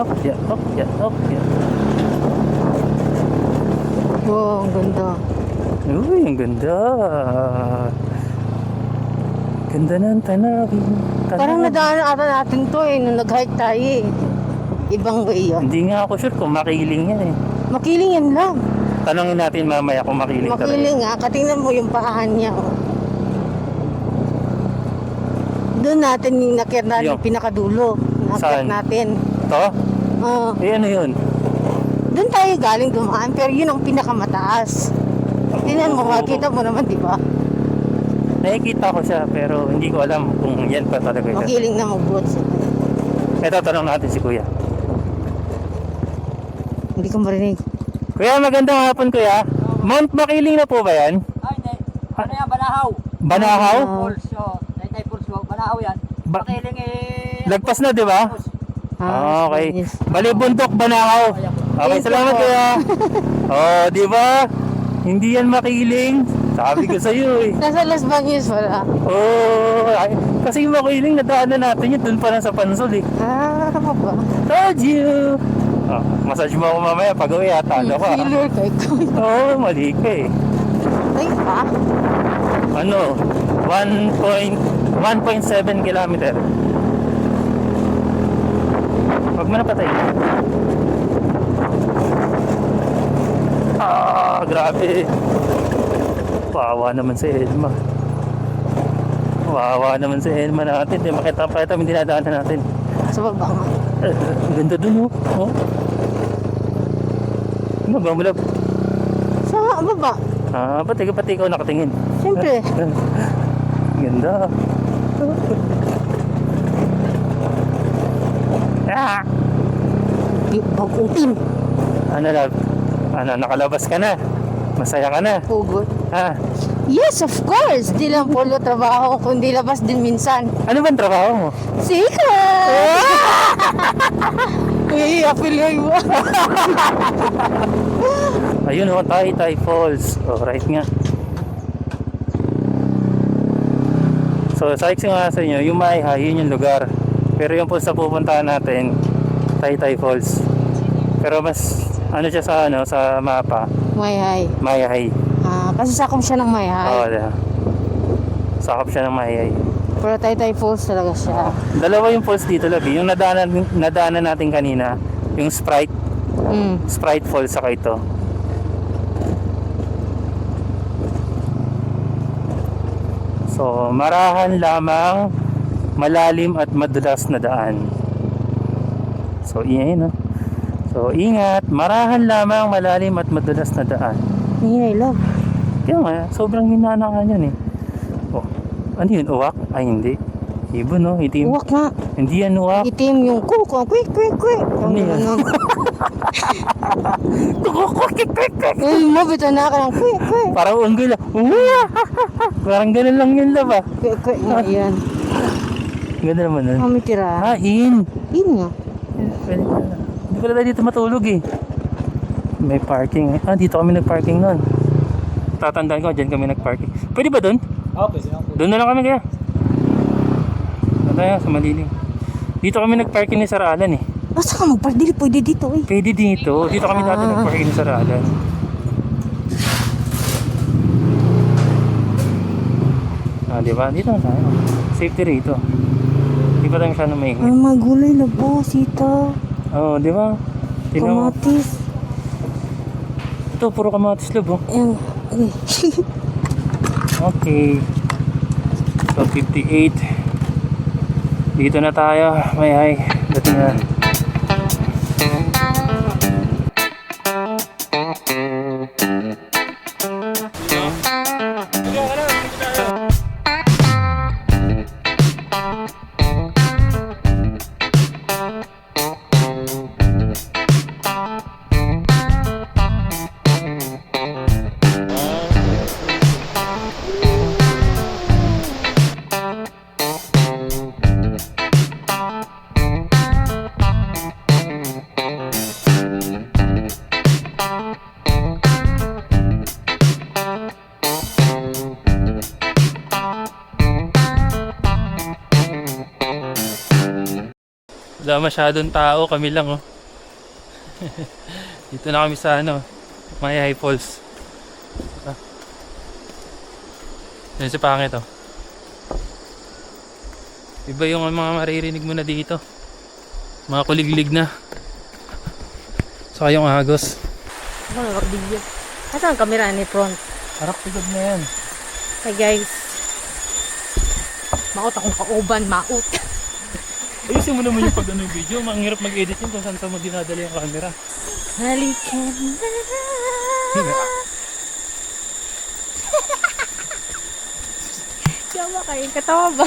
hokya, hokya, hokya. Wow, ang ganda. Uy, ang ganda. Ganda ng tanawin. tanawin. Parang nadaanan ata natin to eh, nung nag-hike tayo eh. Ibang way yun. Hindi nga ako sure kung makiling yan eh. Makiling yan lang. Tanongin natin mamaya kung makiling talaga. Makiling nga, katingnan mo yung paahan niya. Oh. Doon natin yung nakit natin Yung- pinakadulo. Nakit Saan? natin. To? Oo. Eh ano yun? doon tayo galing dumaan, pero yun ang pinakamataas. Tingnan mo, makita mo naman, di ba? Nakikita ko siya pero hindi ko alam kung yan pa talaga yun. Makiling na mag-boots. Ito, tanong natin si Kuya. Hindi ko marinig. Kuya, magandang hapon Kuya. Mount Makiling na po ba yan? Ay, hindi. Ano yan, Banahaw? Banahaw? Ah. Oh. Taytay oh. Banahaw yan. Ba- Makiling eh... Lagpas na, di ba? Ah, okay. yes. Bali, Bundok, Banahaw. Okay, you salamat po. Kuya. oh, di ba? Hindi yan makiling. Sabi ko sa iyo eh. Nasa Las Bañas wala. Oh, ay, kasi yung makiling nadaanan natin yun doon pa lang sa Pansol eh. Ah, ano ba? Told you! Oh, massage mo ako mamaya pag uwi ha, talo ka. Feeler kay ko. Oo, oh, mali ka eh. Ay, pa? Ano, 1 point, 1.7 kilometer. Huwag mo na patay. Ah, grabe. Wawa naman si Elma. Wawa naman si Elma natin. Di makita pa ito, hindi dinadaanan natin. Sa baba nga. Eh, ang ganda dun oh. oh. Ano ba, mulab? Sa baba? Ah, pati ka pati ikaw nakatingin. Siyempre. Ganda. Ah! Di- Bagong. Ano love? Ano, nakalabas ka na? Masaya ka na? Hugot. Ha? Yes, of course. Di lang polo trabaho, kundi labas din minsan. Ano bang trabaho mo? Sika! Uy, apilay mo. Ayun oh, Tay Tay Falls. Oh, right nga. So, sa nga sa inyo, yung Maiha, yun yung lugar. Pero yung po sa pupuntahan natin, Tay Tay Falls. Pero mas, ano siya sa, ano, sa mapa, Mayhay. Maihay. Ah, kasi sakop siya ng mayhay. Oo, oh, Sakop siya ng Maihay. Pero Taytay Falls talaga siya. Dalawa yung falls dito, Labi. Yung nadaanan, nadaanan natin kanina, yung Sprite, Mm. Sprite Falls, saka ito. So, marahan lamang malalim at madulas na daan. So, iyan, no? So, ingat, marahan lamang malalim at madulas na daan. Ingay love. Kaya nga, sobrang hinana nga yan eh. Oh, ano yun, uwak? Ay, hindi. Ibon, no? Itim. Uwak nga. Hindi yan uwak. Itim yung kuko. Quick, quick, quick. Ano yan? Uy, mo, bito na ka ng quick, quick. Parang unggol. ah. Parang ganun lang yun, laba. Quick, quick nga yan. Ganda naman nun. Kami tira. Ah, in. Yun nga. Pwede pala. Hindi pala tayo dito matulog eh. May parking. Ah, dito kami nag-parking nun. Tatandaan ko, dyan kami nag-parking. Pwede ba dun? Pwede lang po. Doon na lang kami kaya. Ano tayo, sa malilim. Dito kami nag-parking ni Sir Alan eh. Basta ka magpardili, pwede dito eh. Pwede dito. Dito kami dati Ah. nag-parking ni Sir Alan. Ah, di ba? Dito na tayo. Safety rito. Di ba tayo masyadong Ay, maingay? mga gulay na po, sita. Oo, oh, di ba? Kamatis. Ito, puro kamatis loob oh. Ayan. Okay. So, 58. Dito na tayo. May ay. Dating na. Masyadong tao, kami lang oh. Dito na kami sa ano, Mayay Falls. Ah. Yan si Pangit oh. Iba yung mga maririnig mo na dito. Mga kuliglig na. Saka yung agos. Ako na video. Asa ang camera ni front? Harap tugod na yan. Hey guys. Maot akong kauban, maot. Ayusin mo naman yung pag ano yung video. Ang hirap mag-edit yun kung saan saan mo dinadala yung camera. Halikan na. Yawa kayo, katawa ba?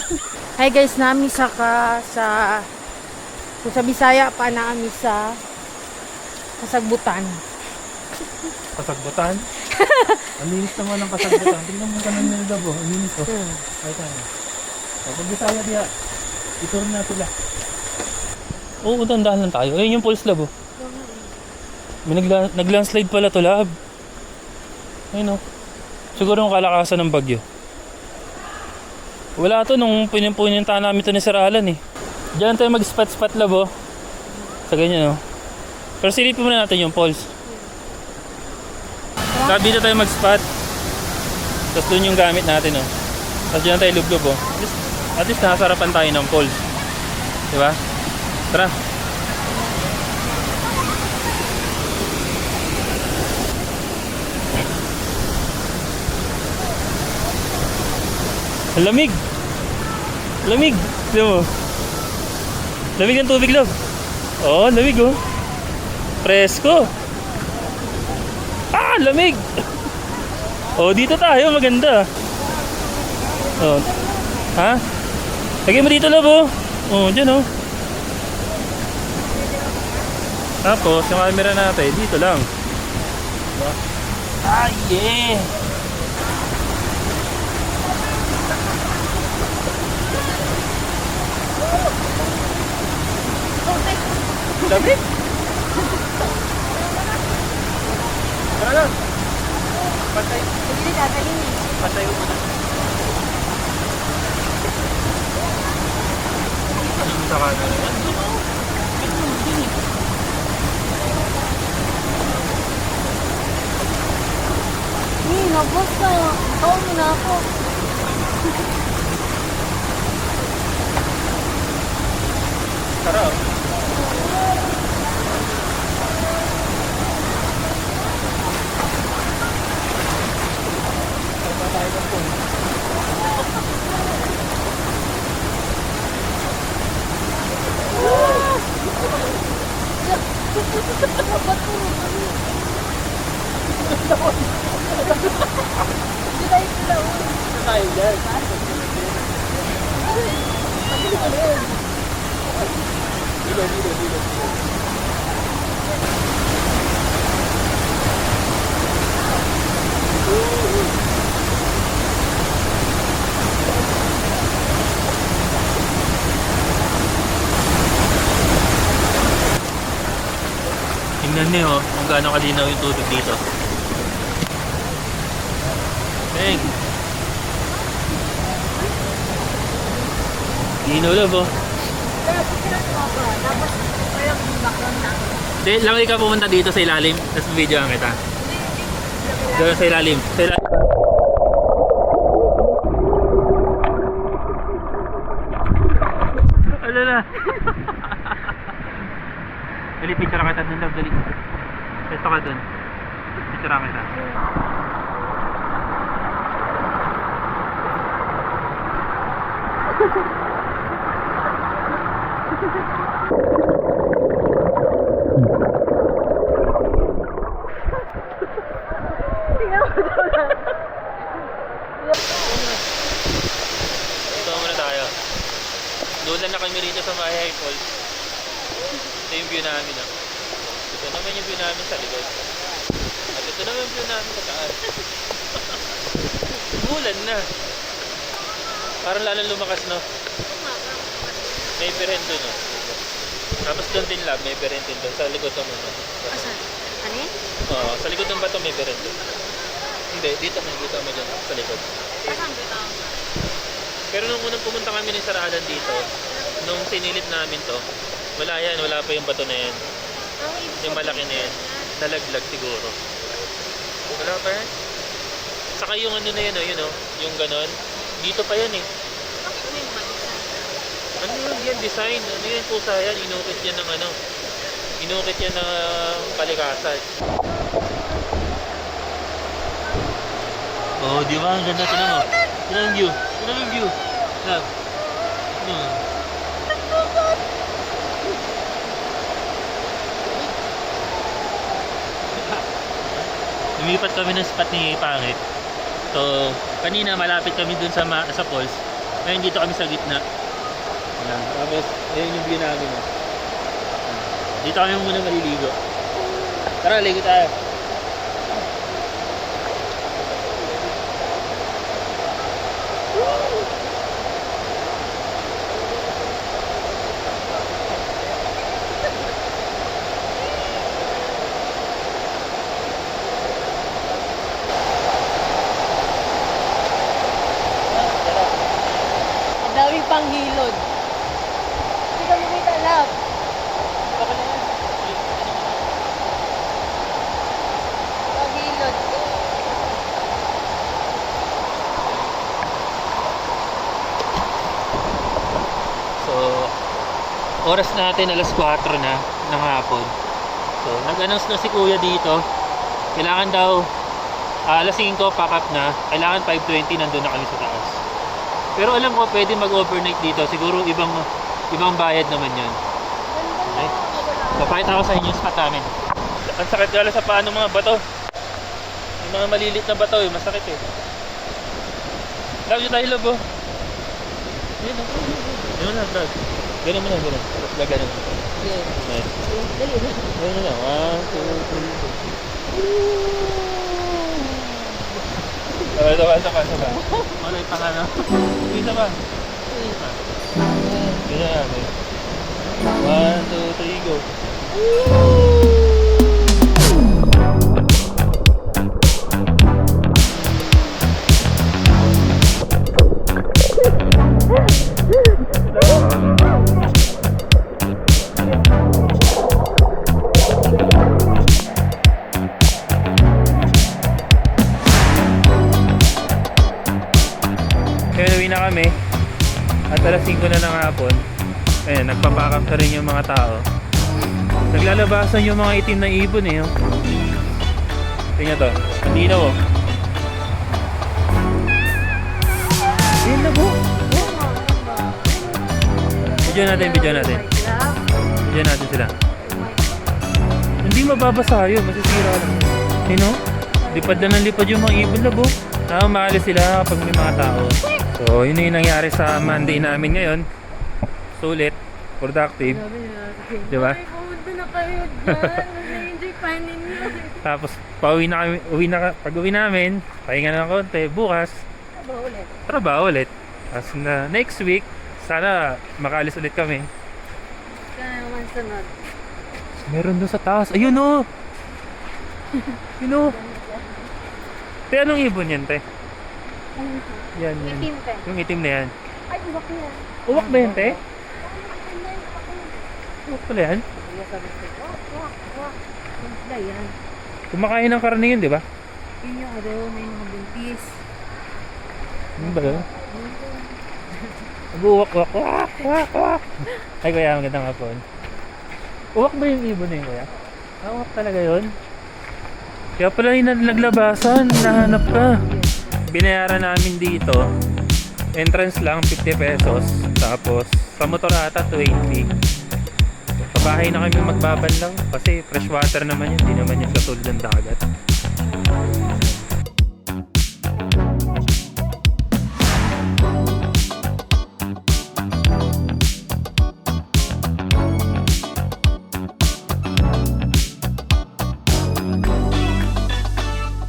Hi guys, nami sa ka sa kung sa Bisaya pa naami sa kasagbutan. Kasagbutan? Ang linis naman ng kasagbutan. Tingnan mo kanan nila dabo. Ang linis oh. Hmm. Ay tayo. Kapag Bisaya diya, ituro na sila. Oo, dandahan lang tayo. Ayun yung pulse lab oh. May nagla- nag-landslide pala to lab. Ayun oh. Siguro yung kalakasan ng bagyo. Wala to nung pinupunta namin to ni Sir Alan eh. Diyan tayo mag-spot-spot lab oh. Sa ganyan oh. Pero silipin muna natin yung pulse. Sabi dito tayo mag-spot. Tapos doon yung gamit natin oh. Tapos dyan tayo lublog oh. At least, at least nakasarapan tayo ng pulse. Diba? Tara. Lamig. Lamig. Tignan mo. Lamig ng tubig, love. Oo, lamig oh. Presko. Ah, lamig. Oh, dito tayo, maganda. Oh. Ha? Lagay mo dito, love, oh. Oh, dyan, oh. Tapos, yung camera natin, dito lang. Diba? Ah, yeah! Lamig! Tara lang! Patay. Patay mo na. Ano sa kanan na yan? Hey, nabos na. Tawag mo na ako. Tara. Tingnan niyo oh, kung gaano kalinaw yung tubig dito. Teng. Linaw love oh. Hindi, lang ikaw pumunta dito sa ilalim, tapos video ang kita. Doon sa ilalim. Sa ilalim. Alala. Dali, picture kita dun, love. Dali. Pwesto ka dun. Picture kita. Ito muna tayo. Doon lang na kami rito sa Mahay Falls. Ito yung view namin. Oh. Ito naman namin sa likod. At ito naman yung view namin sa taas. Umulan na. Parang lalong lumakas, no? May beren doon, no? Tapos doon din lab, may beren din doon. Sa likod ng muna. Asan? Ano yun? Oo, sa likod ng bato may beren doon. Hindi, dito may dito mo dyan, sa likod. Asan dito? Pero nung unang pumunta kami ni Sir Alan dito, nung sinilip namin to, Wala yan, wala pa yung bato na yan. Yung malaki na yan. Nalaglag siguro. Wala pa yan. Saka yung ano na yan, oh, yun oh, yung ganon. Dito pa yan eh. Malisan? Ano yun, yan, design. Ano yan, pusa yan. Inukit yan ng ano. Inukit yan ng kalikasan. Oh, di ba? Ang ganda. Tinan mo. Tinan yung view. Tinan view. Love. Ano? Lumipat kami ng spot ni Pangit. So, kanina malapit kami dun sa, ma- sa falls. Ngayon dito kami sa gitna. Ayan. Tapos, ayun yung view namin. Dito kami muna maliligo. Tara, ligo tayo. Ang daming panghilod. Hindi ka makita love. Panghilod. So, oras natin alas 4 na ng hapon. So, nag-announce na si Kuya dito. Kailangan daw ah, alas 5 pack up na. Kailangan 5.20 nandun na kami sa taas. Pero alam ko pwede mag-overnight dito. Siguro ibang ibang bayad naman 'yon. Okay? Papakita ko sa inyo yung spot namin. Ang sakit gala sa paano mga bato. Yung mga malilit na bato, eh, masakit eh. Love you tayo, love oh. Yun oh. Yun na, Brad. Ganun mo na, ganun. Tapos na ganun. Yes. Ayan. Dali na. Ganun na. One, two, three, four. Ito ba, ito ba? Wala yung pangano. Isa ba? Isa. Ganun na, okay. One, two, three, go. Kaya na rin yung mga tao. Naglalabasan yung mga itim na ibon eh. Oh. Tingnan to. Andino oh. Ayun na po. Video natin, video natin. Video natin sila. Hindi mababasa yun, masisira lang yun. Sino? Lipad na ng lipad yung mga ibon labo. Ah, maalis sila kapag may mga tao. So, yun na yung nangyari sa Monday namin ngayon. Sulit, productive. Di ba? Pumunta na kayo dyan. Nag-enjoy pa ninyo. Tapos, pauwi na kami, uwi na, pag uwi namin, pahinga na ng konti, bukas, Aba ulit. trabaho ulit. Tapos na next week, sana makaalis ulit kami. Kaya naman sunod. Meron doon sa taas. Ayun o! Yun o! Te, anong ibon yan, te? Yan, yan. Itim pe. Yung itim na yan. Ay, iwak niya. Uwak ba yan, te? Uwak pala. Isda yan. Kumakain ng karne yun, di ba? Yun yung ano, may mga buntis. Ano ba yun? Nag-uwak, wak, wak, wak, wak. Ay, kuya, magandang hapon. Uwak ba yung ibon na yun, kuya? Ah, uwak talaga yun? Kaya pala yung naglabasan, nahanap ka. Binayaran namin dito. Entrance lang, 50 pesos. Tapos, sa motor ata, 20. Sa bahay na kami magbaban lang. Kasi fresh water naman yun. Hindi naman yung katulad ng dagat.